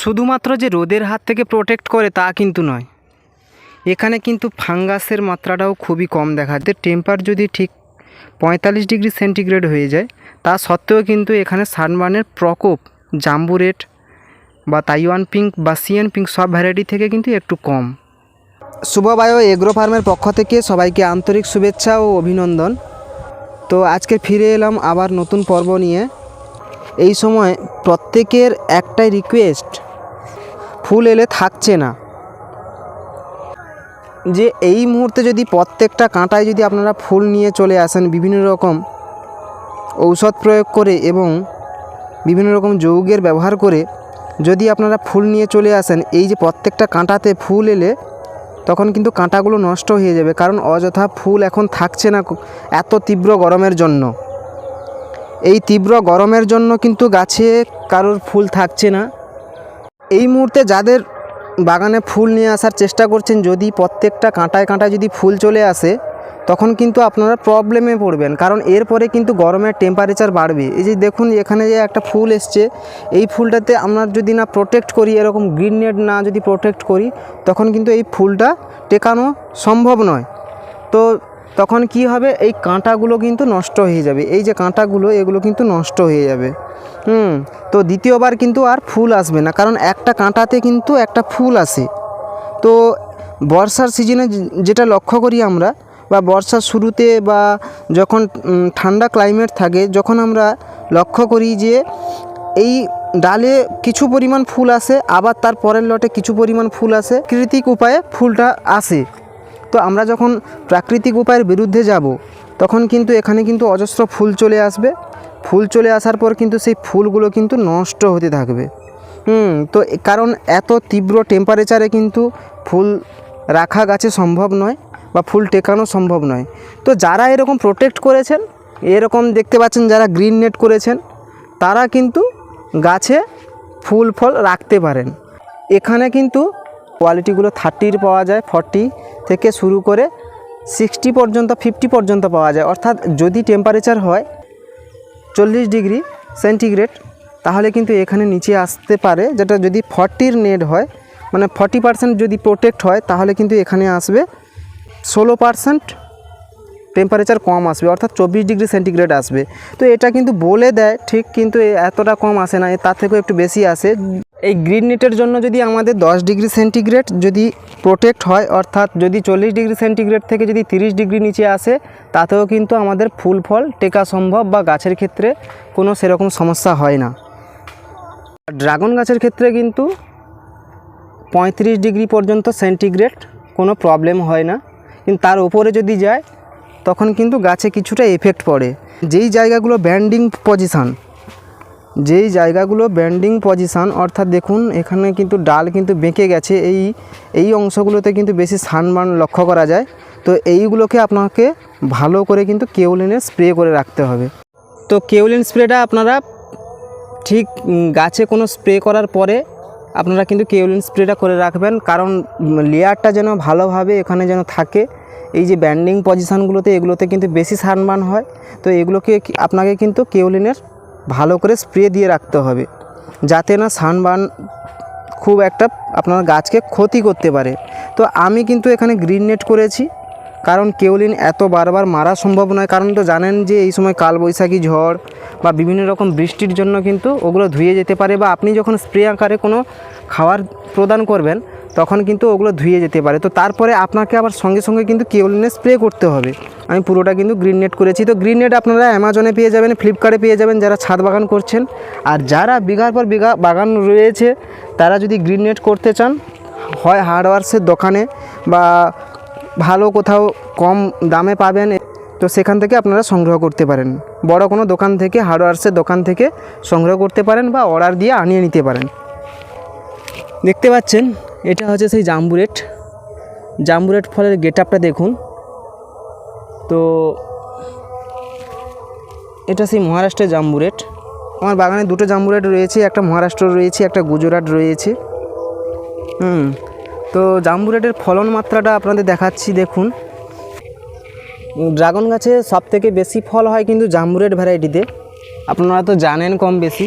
শুধুমাত্র যে রোদের হাত থেকে প্রোটেক্ট করে তা কিন্তু নয়। এখানে কিন্তু ফাঙ্গাসের মাত্রাটাও খুবই কম দেখা যায়। টেম্পার যদি ঠিক পঁয়তাল্লিশ ডিগ্রি সেন্টিগ্রেড হয়ে যায়, তা সত্ত্বেও কিন্তু এখানে সানবার্নের প্রকোপ জাম্বু রেট বা তাইওয়ান পিঙ্ক বা সিএন পিঙ্ক সব ভ্যারাইটি থেকে কিন্তু একটু কম। শুভবায়ু এগ্রো ফার্মের পক্ষ থেকে সবাইকে আন্তরিক শুভেচ্ছা ও অভিনন্দন। তো আজকে ফিরে এলাম আবার নতুন পর্ব নিয়ে। এই সময় প্রত্যেকের একটাই রিকোয়েস্ট ফুল এলে থাকছে না। যে এই মুহূর্তে যদি প্রত্যেকটা কাঁটায় যদি আপনারা ফুল নিয়ে চলে আসেন বিভিন্ন রকম ঔষধ প্রয়োগ করে এবং বিভিন্ন রকম যৌগের ব্যবহার করে যদি আপনারা ফুল নিয়ে চলে আসেন, এই যে প্রত্যেকটা কাঁটাতে ফুল এলে তখন কিন্তু কাঁটাগুলো নষ্ট হয়ে যাবে। কারণ অযথা ফুল এখন থাকছে না এত তীব্র গরমের জন্য। এই তীব্র গরমের জন্য কিন্তু গাছে কারোর ফুল থাকছে না। এই মুহূর্তে যাদের বাগানে ফুল নিয়ে আসার চেষ্টা করছেন, যদি প্রত্যেকটা কাঁটায় কাঁটায় যদি ফুল চলে আসে, তখন কিন্তু আপনারা প্রবলেমে পড়বেন। কারণ এরপরে কিন্তু গরমের টেম্পারেচার বাড়বে। এই যে দেখুন, এখানে যে একটা ফুল এসছে, এই ফুলটাতে আমরা যদি না প্রোটেক্ট করি, এরকম গ্রিন নেট না যদি প্রোটেক্ট করি, তখন কিন্তু এই ফুলটা টেকানো সম্ভব নয়। তো তখন কি হবে? এই কাঁটাগুলো কিন্তু নষ্ট হয়ে যাবে। এই যে কাঁটাগুলো, এগুলো কিন্তু নষ্ট হয়ে যাবে। হুম, তো দ্বিতীয়বার কিন্তু আর ফুল আসবে না। কারণ একটা কাঁটাতে কিন্তু একটা ফুল আসে তো বর্ষার সিজনে যেটা লক্ষ্য করি আমরা, বা বর্ষার শুরুতে বা যখন ঠান্ডা ক্লাইমেট থাকে, যখন আমরা লক্ষ্য করি যে এই ডালে কিছু পরিমাণ ফুল আসে আবার তার পরের লটে কিছু পরিমাণ ফুল আসে কৃতিক উপায়ে ফুলটা আসে। তো আমরা যখন প্রাকৃতিক উপায়ের বিরুদ্ধে যাব, তখন কিন্তু এখানে কিন্তু অজস্র ফুল চলে আসবে। ফুল চলে আসার পর কিন্তু সেই ফুলগুলো কিন্তু নষ্ট হতে থাকবে। হুম, তো কারণ এত তীব্র টেম্পারেচারে কিন্তু ফুল রাখা গাছে সম্ভব নয় বা ফুল টেকানো সম্ভব নয়। তো যারা এরকম প্রোটেক্ট করেছেন, এরকম দেখতে পাচ্ছেন যারা গ্রিন নেট করেছেন, তারা কিন্তু গাছে ফুল ফল রাখতে পারেন। এখানে কিন্তু কোয়ালিটিগুলো থার্টির পাওয়া যায় ফর্টি থেকে শুরু করে সিক্সটি পর্যন্ত ফিফটি পর্যন্ত পাওয়া যায়। অর্থাৎ যদি টেম্পারেচার হয় চল্লিশ ডিগ্রি সেন্টিগ্রেড তাহলে কিন্তু এখানে নিচে আসতে পারে। যেটা যদি ফর্টির নেট হয় মানে ফর্টি পার্সেন্ট যদি প্রোটেক্ট হয়, তাহলে কিন্তু এখানে আসবে ষোলো পার্সেন্ট টেম্পারেচার কম আসবে, অর্থাৎ চব্বিশ ডিগ্রি সেন্টিগ্রেড আসবে। তো এটা কিন্তু বলে দেয়, ঠিক কিন্তু এতটা কম আসে না তার থেকেও একটু বেশি আসে। এই গ্রিন নেটের জন্য যদি আমাদের দশ ডিগ্রি সেন্টিগ্রেড যদি প্রোটেক্ট হয়, অর্থাৎ যদি চল্লিশ ডিগ্রি সেন্টিগ্রেড থেকে যদি তিরিশ ডিগ্রি নিচে আসে, তাতেও কিন্তু আমাদের ফুল ফল টেকা সম্ভব বা গাছের ক্ষেত্রে কোনো সেরকম সমস্যা হয় না। ড্রাগন গাছের ক্ষেত্রে কিন্তু পঁয়ত্রিশ ডিগ্রি পর্যন্ত সেন্টিগ্রেড কোনো প্রবলেম হয় না। কিন্তু তার উপরে যদি যায়, তখন কিন্তু গাছে কিছুটা এফেক্ট পড়ে। যেই জায়গাগুলো ব্যান্ডিং পজিশান যেই জায়গাগুলো ব্যান্ডিং পজিশান, অর্থাৎ দেখুন, এখানে কিন্তু ডাল কিন্তু বেঁকে গেছে। এই এই অংশগুলোতে কিন্তু বেশি সানবান লক্ষ্য করা যায়। তো এইগুলোকে আপনাকে ভালো করে কিন্তু কেউলিনের স্প্রে করে রাখতে হবে। তো কেউলিন স্প্রেটা আপনারা ঠিক গাছে কোনো স্প্রে করার পরে আপনারা কিন্তু কেউলিন স্প্রেটা করে রাখবেন। কারণ লেয়ারটা যেন ভালোভাবে এখানে যেন থাকে। এই যে ব্যান্ডিং পজিশানগুলোতে এগুলোতে কিন্তু বেশি সানবান হয়। তো এগুলোকে আপনাকে কিন্তু কেউলিনের ভালো করে স্প্রে দিয়ে রাখতে হবে, যাতে না সানবান খুব একটা আপনার গাছকে ক্ষতি করতে পারে। তো আমি কিন্তু এখানে গ্রিন নেট করেছি, কারণ কেউলিন এত বারবার মারা সম্ভব নয়। কারণ তো জানেন যে এই সময় কালবৈশাখী ঝড় বা বিভিন্ন রকম বৃষ্টির জন্য কিন্তু ওগুলো ধুয়ে যেতে পারে বা আপনি যখন স্প্রে আকারে কোনো খাবার প্রদান করবেন তখন কিন্তু ওগুলো ধুয়ে যেতে পারে। তো তারপরে আপনাকে আবার সঙ্গে সঙ্গে কিন্তু কেউলিনে স্প্রে করতে হবে। আমি পুরোটা কিন্তু গ্রিন নেট করেছি। তো গ্রিন নেট আপনারা অ্যামাজনে পেয়ে যাবেন ফ্লিপকার্টে পেয়ে যাবেন যারা ছাদ বাগান করছেন। আর যারা বিঘার পর বিঘা বাগান রয়েছে, তারা যদি গ্রিন নেট করতে চান, হয় হার্ডওয়ার্সের দোকানে বা ভালো কোথাও কম দামে পাবেন, তো সেখান থেকে আপনারা সংগ্রহ করতে পারেন। বড় কোনো দোকান থেকে হার্ডওয়ার্সের দোকান থেকে সংগ্রহ করতে পারেন বা অর্ডার দিয়ে আনিয়ে নিতে পারেন। দেখতে পাচ্ছেন এটা হচ্ছে সেই জাম্বুরেট। জাম্বুরেট ফলের গেট আপটা দেখুন। তো এটা সেই মহারাষ্ট্রের জাম্বুরেট। আমার বাগানে দুটো জাম্বুরেট রয়েছে, একটা মহারাষ্ট্র রয়েছে, একটা গুজরাট রয়েছে। হুম, তো জাম্বুরেটের ফলন মাত্রাটা আপনাদের দেখাচ্ছি, দেখুন। ড্রাগন গাছে সব থেকে বেশি ফল হয় কিন্তু জাম্বুরেট ভ্যারাইটিতে। আপনারা তো জানেন কম বেশি।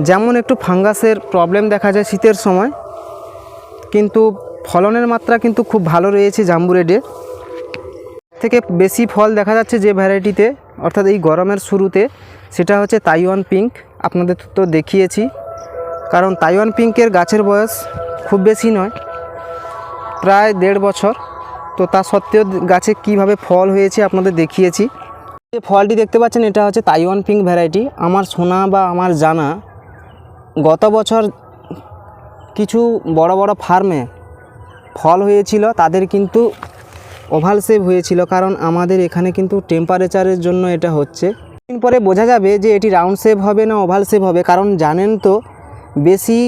যেমন একটু ফাঙ্গাসের প্রবলেম দেখা যায় শীতের সময় কিন্তু ফলনের মাত্রা কিন্তু খুব ভালো রয়েছে জাম্বু রেডে। থেকে বেশি ফল দেখা যাচ্ছে যে ভ্যারাইটিতে, অর্থাৎ এই গরমের শুরুতে, সেটা হচ্ছে তাইওয়ান পিঙ্ক। আপনাদের তো দেখিয়েছি। কারণ তাইওয়ান পিঙ্কের গাছের বয়স খুব বেশি নয়, প্রায় দেড় বছর। তো তা সত্ত্বেও গাছে কীভাবে ফল হয়েছে আপনাদের দেখিয়েছি। যে ফলটি দেখতে পাচ্ছেন, এটা হচ্ছে তাইওয়ান পিঙ্ক ভ্যারাইটি। আমার শোনা বা আমার জানা গত বছর কিছু বড় বড় ফার্মে ফল হয়েছিল, তাদের কিন্তু ওভাল সেভ হয়েছিল, কারণ আমাদের এখানে কিন্তু টেম্পারেচারের জন্য এটা হচ্ছে। দিন পরে বোঝা যাবে যে এটি রাউন্ড সেভ হবে না ওভাল সেভ হবে, কারণ জানেন তো, বেশি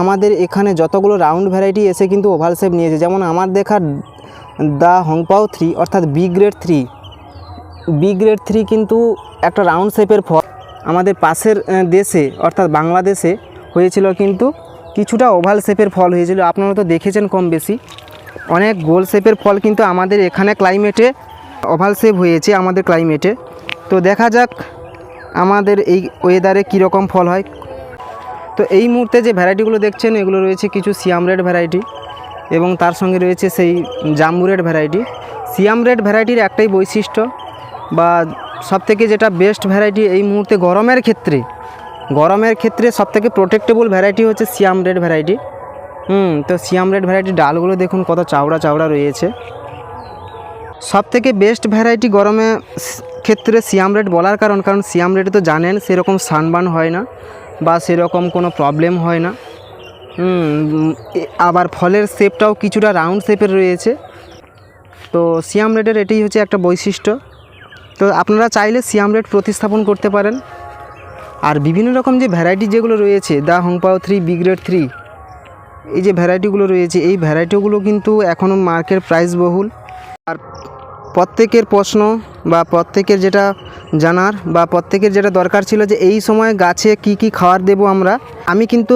আমাদের এখানে যতগুলো রাউন্ড ভ্যারাইটি এসে কিন্তু ওভাল সেভ নিয়েছে। যেমন আমার দেখা দ্য হংপাও থ্রি অর্থাৎ B grade three B grade three কিন্তু একটা রাউন্ড শেপের ফল আমাদের পাশের দেশে, অর্থাৎ বাংলাদেশে হয়েছিল কিন্তু কিছুটা ওভাল শেপের ফল হয়েছিল। আপনারা তো দেখেছেন কম বেশি। অনেক গোল শেপের ফল কিন্তু আমাদের এখানে ক্লাইমেটে ওভাল শেপ হয়েছে, আমাদের ক্লাইমেটে তো দেখা যাক আমাদের এই ওয়েদারে কীরকম ফল হয়। তো এই মুহূর্তে যে ভ্যারাইটিগুলো দেখছেন, এগুলো রয়েছে কিছু সিয়াম রেড ভ্যারাইটি এবং তার সঙ্গে রয়েছে সেই জাম্বু রেড ভ্যারাইটি সিয়াম রেড ভ্যারাইটির একটাই বৈশিষ্ট্য বা সবথেকে যেটা বেস্ট ভ্যারাইটি এই মুহূর্তে গরমের ক্ষেত্রে গরমের ক্ষেত্রে সবথেকে প্রোটেক্টেবল ভ্যারাইটি হচ্ছে সিয়াম রেড ভ্যারাইটি হুম, তো সিয়াম রেড ভ্যারাইটির ডালগুলো দেখুন কত চাওড়া চাওড়া রয়েছে। সব থেকে বেস্ট ভ্যারাইটি গরমে ক্ষেত্রে সিয়াম রেড বলার কারণ কারণ সিয়াম রেড তো জানেন সেরকম সানবার্ন হয় না বা সেরকম কোনো প্রবলেম হয় না। আবার ফলের শেপটাও কিছুটা রাউন্ড শেপের রয়েছে। তো সিয়াম রেডের এটাই হচ্ছে একটা বৈশিষ্ট্য। তো আপনারা চাইলে সিয়াম রেড প্রতিস্থাপন করতে পারেন। আর বিভিন্ন রকম যে ভ্যারাইটি যেগুলো রয়েছে the Hongpao three B grade three এই যে ভ্যারাইটিগুলো রয়েছে, এই ভ্যারাইটিগুলো কিন্তু এখনও মার্কেট প্রাইস বহুল। আর প্রত্যেকের প্রশ্ন বা প্রত্যেকের যেটা জানার বা প্রত্যেকের যেটা দরকার ছিল যে এই সময় গাছে কি কি খাবার দেব আমরা, আমি কিন্তু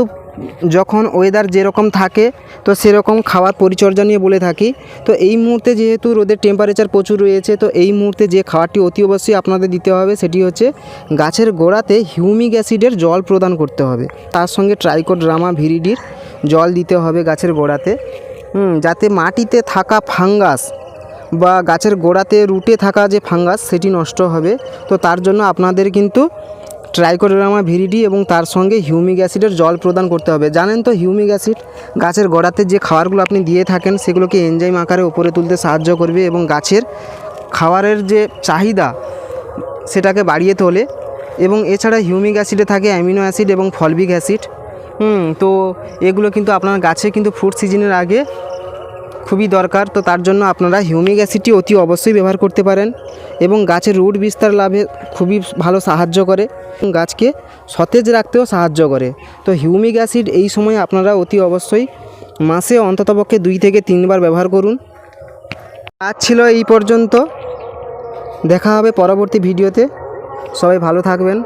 যখন ওয়েদার যেরকম থাকে, তো সেরকম খাবার পরিচর্যা নিয়ে বলে থাকি। তো এই মুহূর্তে যেহেতু রোদের টেম্পারেচার প্রচুর রয়েছে, তো এই মুহূর্তে যে খাবারটি অতি অবশ্যই আপনাদের দিতে হবে, সেটি হচ্ছে গাছের গোড়াতে হিউমিক অ্যাসিডের জল প্রদান করতে হবে। তার সঙ্গে ট্রাইকোড্রামা ভিরিডির জল দিতে হবে গাছের গোড়াতে। যাতে মাটিতে থাকা ফাঙ্গাস বা গাছের গোড়াতে রুটে থাকা যে ফাঙ্গাস সেটি নষ্ট হবে। তো তার জন্য আপনাদের কিন্তু ট্রাইকোডার্মা ভিরিডি এবং তার সঙ্গে হিউমিক অ্যাসিডের জল প্রদান করতে হবে। জানেন তো হিউমিক অ্যাসিড গাছের গোড়াতে যে খাবারগুলো আপনি দিয়ে থাকেন, সেগুলোকে এনজাইম আকারে উপরে তুলতে সাহায্য করবে এবং গাছের খাবারের যে চাহিদা, সেটাকে বাড়িয়ে তোলে এবং এছাড়া হিউমিক অ্যাসিডে থাকে অ্যামিনো অ্যাসিড এবং ফলবিক অ্যাসিড হুম, তো এগুলো কিন্তু আপনার গাছে কিন্তু ফ্রুট সিজনের আগে খুবই দরকার। তো তার জন্য আপনারা হিউমিক অ্যাসিডটি অতি অবশ্যই ব্যবহার করতে পারেন এবং গাছের রুট বিস্তার লাভে খুবই ভালো সাহায্য করে গাছকে সতেজ রাখতেও সাহায্য করে। তো হিউমিক অ্যাসিড এই সময় আপনারা অতি অবশ্যই মাসে অন্ততপক্ষে দুই থেকে তিনবার ব্যবহার করুন। আজ ছিল এই পর্যন্ত। দেখা হবে পরবর্তী ভিডিওতে। সবাই ভালো থাকবেন।